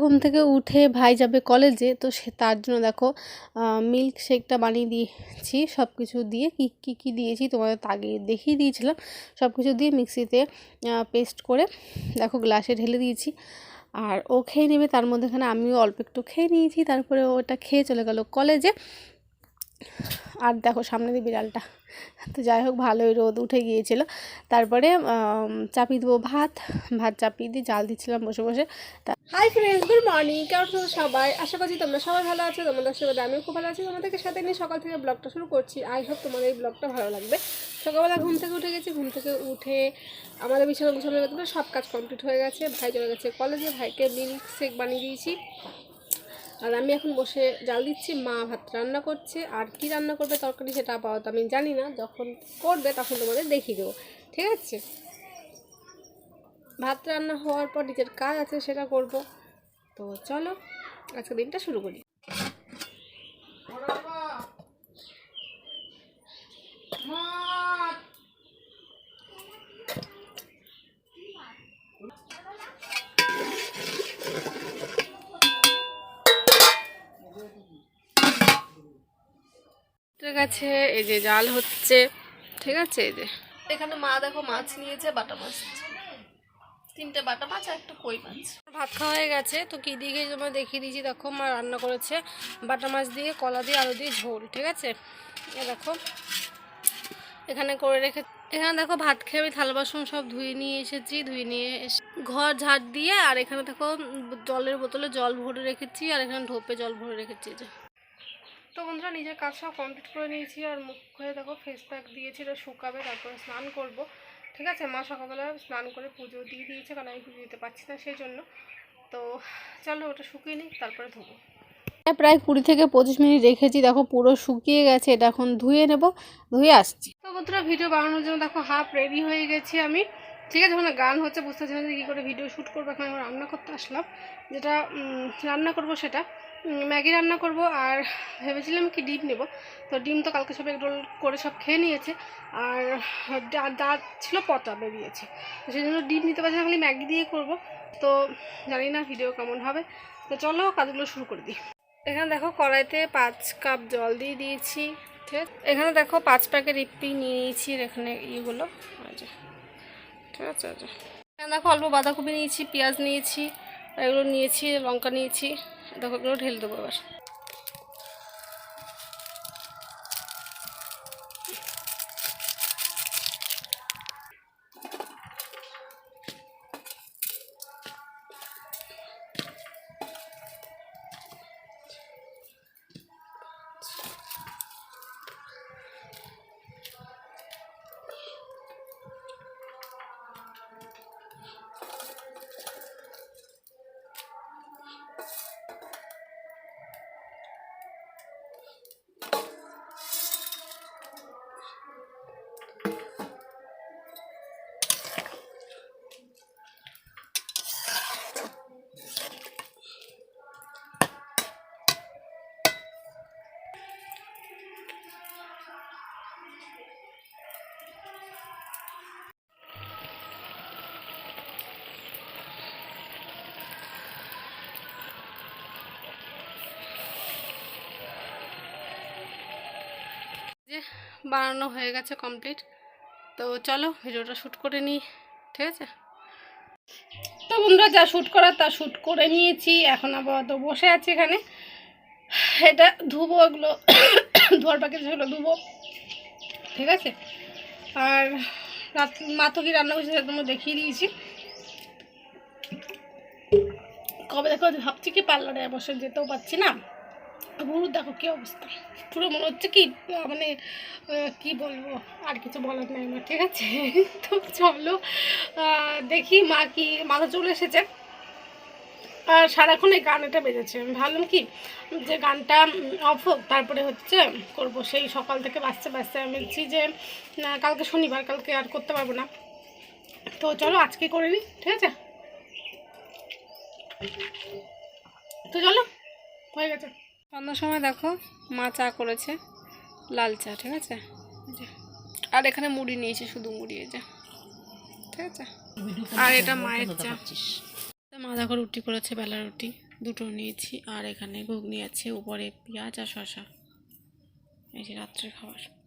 ঘুম থেকে উঠে ভাই যাবে কলেজে, তো সে তার জন্য দেখো মিল্ক শেকটা বানিয়ে দিয়েছি সব কিছু দিয়ে কী কী কী দিয়েছি তোমাদের তাগিয়ে দেখিয়ে দিয়েছিলাম সব কিছু দিয়ে মিক্সিতে পেস্ট করে দেখো গ্লাসে ঢেলে দিয়েছি, আর ও খেয়ে নেবে, তার মধ্যেখানে আমিও অল্প একটু খেয়ে নিয়েছি, তারপরে ওটা খেয়ে চলে গেল কলেজে আর দেখো সামনে দিয়ে বিড়ালটা। তো যাই হোক, ভালোই রোদ উঠে গিয়েছিল। তারপরে চাপিয়ে দেবো ভাত। ভাত চাপিয়ে দিয়ে জাল দিচ্ছিলাম বসে বসে। হাই ফ্রেন্ডস গুড মর্নিং কেমন আছো সবাই? আশা করছি তোমরা সবাই ভালো আছো, তোমাদের আশীর্বাদে আমিও খুব ভালো আছি। তোমাদেরকে সাথে নিয়ে সকাল থেকে ব্লগটা শুরু করছি। আই হোপ তোমাদের এই ব্লগটা ভালো লাগবে। সকালবেলা ঘুম থেকে উঠে গেছি। ঘুম থেকে উঠে আমাদের বিছানা গুছানো সব কাজ কমপ্লিট হয়ে গেছে। ভাই চলে গেছে কলেজে ভাইকে মিল্ক শেক বানিয়ে দিয়েছি। আর আমি এখন বসে জাল দিচ্ছি, মা ভাত রান্না করছে। আর কি রান্না করবে, তরকারি সেটা আপাতত আমি জানি না। যখন করবে, তখন তোমাদের দেখিয়ে দেবো। ঠিক আছে? ভাত রান্না হওয়ার পর নিজের কাজ আছে, সেটা করব। তো চলো, আজকে দিনটা শুরু করি। আছে, এই যে জাল হচ্ছে। ঠিক আছে, এই যে। এখানে মা দেখো মাছ নিয়েছে, বাটা মাছ তিনটে বাটা মাছ আর একটা কই মাছ। ভাত খাওয়া হয়ে গেছে, তো কী দিয়ে তোমরা দেখিয়ে দিয়েছি, দেখো, মা রান্না করেছে বাটা মাছ দিয়ে, কলা দিয়ে, আলু দিয়ে, ঝোল, ঠিক আছে? এ দেখো, এখানে করে রেখে, এখানে দেখো ভাত খেয়ে আমি থালা বাসন সব ধুয়ে নিয়ে এসেছি, ধুয়ে নিয়ে এসে, ঘর ঝাড় দিয়ে, আর এখানে দেখো জলের বোতলে জল ভরে রেখেছি, আর এখানে ঢোপে জল ভরে রেখেছি যে। তো বন্ধুরা নিজের কাজ সব কমপ্লিট করে নিয়েছি আর মুখ হয়ে দেখো ফেস প্যাক দিয়েছি এটা শুকাবে তারপরে স্নান করব। ঠিক আছে? মা সকালবেলা স্নান করে পুজো দিয়ে দিয়েছে কারণ আমি পুজো দিতে পারছি না সেই জন্য তো চলো ওটা শুকিয়ে নিই তারপরে ধোবো। প্রায় কুড়ি থেকে পঁচিশ মিনিট রেখেছি দেখো পুরো শুকিয়ে গেছে এটা এখন ধুয়ে নেব ধুয়ে আসছি। তো বন্ধুরা ভিডিও বানানোর জন্য দেখো হাফ রেডি হয়ে গেছি আমি। ঠিক আছে ওখানে গান হচ্ছে বুঝতে পারছি না যে কী করে ভিডিও শ্যুট করব এখন আমরা রান্না করতে আসলাম। যেটা রান্না করব সেটা ম্যাগি রান্না করব আর ভেবেছিলাম কি ডিম নেব। তো ডিম তো কালকে সব এগরোল করে সব খেয়ে নিয়েছে আর দাঁত ছিল পচা বেরিয়েছে। সেই জন্য ডিম নিতে পারছি না খালি ম্যাগি দিয়ে করব। তো জানি না ভিডিও কেমন হবে। তো চলো কাজগুলো শুরু করে দিই। এখানে দেখো কড়াইতে পাঁচ কাপ জল দিয়ে দিয়েছি ঠিক এখানে দেখো পাঁচ প্যাকেট ইপি নিয়ে নিয়েছি এখানে ইয়েগুলো যে, ঠিক আছে আচ্ছা। দেখো অল্প বাঁধাকপি নিয়েছি, পেঁয়াজ নিয়েছি, এগুলো নিয়েছি, লঙ্কা নিয়েছি, দেখো এগুলো ঢেলে দেবো এবার। যে বানানো হয়ে গেছে কমপ্লিট তো চলো ভিডিওটা শ্যুট করে নিই, ঠিক আছে? তো বন্ধুরা, যা শ্যুট করার তা শ্যুট করে নিয়েছি। এখন আপাতত বসে আছি এখানে। এটা ধুবো এগুলো, ধোয়ার পাখি সেগুলো ধুবো, ঠিক আছে? আর রাত মা তো কি রান্না করছে সেটা তোমরা দেখিয়ে দিয়েছি। কবে দেখো, ভাবছি কি পার্লারে বসে যেতেও পারছি না। গরুর দেখো কি অবস্থা। পুরো মনে হচ্ছে কি মানে কি বলব, আর কিছু বলার নাই আমার, ঠিক আছে? তো চলো দেখি মা কি, মাথা চলে এসেছে। আর সারাক্ষণ এই গান এটা বেজেছে। আমি ভাবলাম কি, যে গানটা অফ হোক, তারপরে হচ্ছে করব। সেই সকাল থেকে বাঁচতে বাঁচতে আমি বলছি যে কালকে শনিবার, কালকে আর করতে পারব না। তো চলো, আজকে করে নিই ঠিক আছে? তো চলো, হয়ে গেছে। সন্ধ্যার সময় দেখো মা চা করেছে, লাল চা, ঠিক আছে? আর এখানে মুড়ি নিয়েছে, শুধু মুড়ি যে। ঠিক আছে? আর এটা মায়ের চা। মা দেখো রুটি করেছে, বেলা রুটি। দুটো নিয়েছি, আর এখানে ঘুগনি আছে, উপরে পেঁয়াজ আর শশা এই যে রাত্রের খাবার।